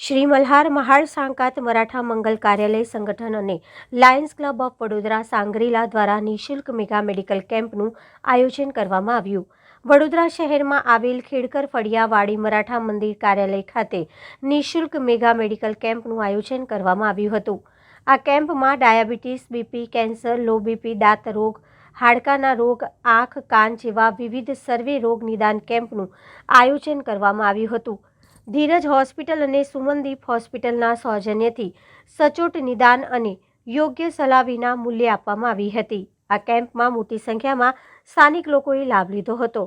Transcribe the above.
શ્રી મલ્હાર મહાળ સાંકાત મરાઠા મંગલ કાર્યાલય સંગઠન અને lions club of Vadodara Shangrila દ્વારા નિઃશુલ્ક મેગા મેડિકલ કેમ્પનું આયોજન કરવામાં આવ્યું. વડોદરા શહેરમાં આવેલ ખેડકર ફળિયાવાડી મરાઠા મંદિર કાર્યાલય ખાતે નિઃશુલ્ક મેગા મેડિકલ કેમ્પનું આયોજન કરવામાં આવ્યું હતું. આ કેમ્પમાં diabetes, BP cancer, low BP, દાંત રોગ, હાડકાના રોગ, આંખ, કાન જેવા વિવિધ સર્વે રોગ નિદાન કેમ્પનું આયોજન કરવામાં આવ્યું હતું. ધીરજ હોસ્પિટલ અને સુમનદીપ હોસ્પિટલના સૌજન્યથી સચોટ નિદાન અને યોગ્ય સલાહ વિના મૂલ્ય આપવામાં આવી હતી. આ કેમ્પમાં મોટી સંખ્યામાં સ્થાનિક લોકોએ લાભ લીધો હતો.